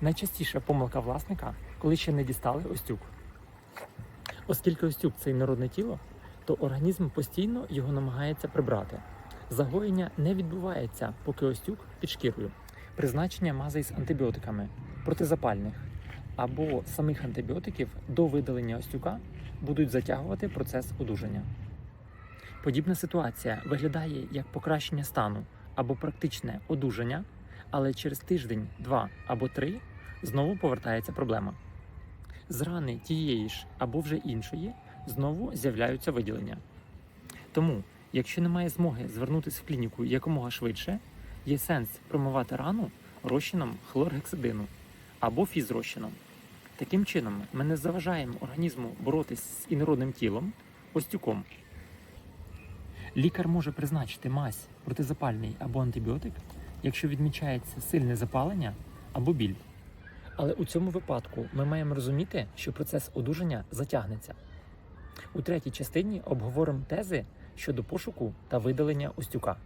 Найчастіша помилка власника, коли ще не дістали остюк. Оскільки остюк це інородне тіло, то організм постійно його намагається прибрати. Загоєння не відбувається, поки остюк під шкірою. Призначення мазей з антибіотиками, протизапальних або самих антибіотиків до видалення остюка будуть затягувати процес одужання. Подібна ситуація виглядає як покращення стану або практичне одужання, але через тиждень, два або три знову повертається проблема. З рани тієї ж або вже іншої знову з'являються виділення. Тому, якщо немає змоги звернутися в клініку якомога швидше, є сенс промивати рану розчином хлоргексидину або фізрозчином. Таким чином, ми не заважаємо організму боротись з інородним тілом, остюком. Лікар може призначити мазь протизапальний або антибіотик, якщо відмічається сильне запалення або біль. Але у цьому випадку ми маємо розуміти, що процес одужання затягнеться. У третій частині обговоримо тези щодо пошуку та видалення остюка.